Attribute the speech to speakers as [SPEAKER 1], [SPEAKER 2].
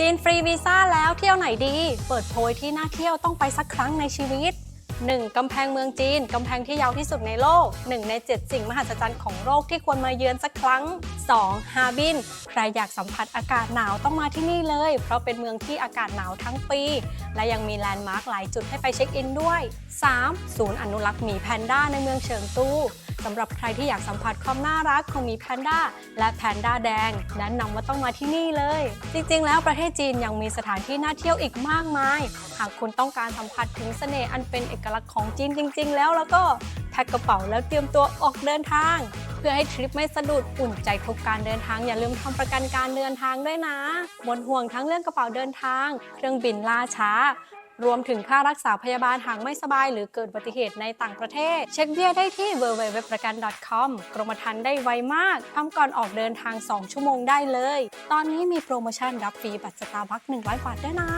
[SPEAKER 1] จีนฟรีวีซ่าแล้วเที่ยวไหนดี เปิดโพยที่น่าเที่ยวต้องไปสักครั้งในชีวิต 1. กำแพงเมืองจีน กำแพงที่ยาวที่สุดในโลก 1 ใน 7 สิ่งมหัศจรรย์ของโลกที่ควรมาเยือนสักครั้ง 2. ฮาบิน ใครอยากสัมผัสอากาศหนาวต้องมาที่นี่เลย เพราะเป็นเมืองที่อากาศหนาวทั้งปี และยังมีแลนด์มาร์คหลายจุดให้ไปเช็คอินด้วย 3. ศูนย์อนุรักษ์หมีแพนด้าในเมืองเฉิงตู สำหรับใครที่อยากสัมผัสความน่ารักของหมีแพนด้าและแพนด้าแดงแนะนำว่าต้องมาที่นี่เลย จริงๆ แล้วประเทศจีนยังมีสถานที่น่าเที่ยวอีกมากมาย หากคุณต้องการสัมผัสถึงเสน่ห์อันเป็นเอกลักษณ์ของจีนจริง ๆ แล้วแล้วก็แพ็คกระเป๋าแล้วเตรียมตัวออกเดินทาง เพื่อให้ทริปไม่สะดุดอุ่นใจทุกการเดินทางอย่าลืมทำประกันการเดินทางด้วยนะหมดห่วงทั้งเรื่องกระเป๋าเดินทาง เครื่องบินล่าช้า รวมถึงค่ารักษาพยาบาลหากไม่สบาย หรือเกิดอุบัติเหตุในต่างประเทศ เช็คเบี้ยได้ที่ www ประกัน .com กรมธรรม์ได้ไวมากทำก่อนออกเดินทาง 2 ชั่วโมงได้เลย ตอนนี้มีโปรโมชั่นรับฟรีบัตรสตาร์บัค100บาทด้วยนะ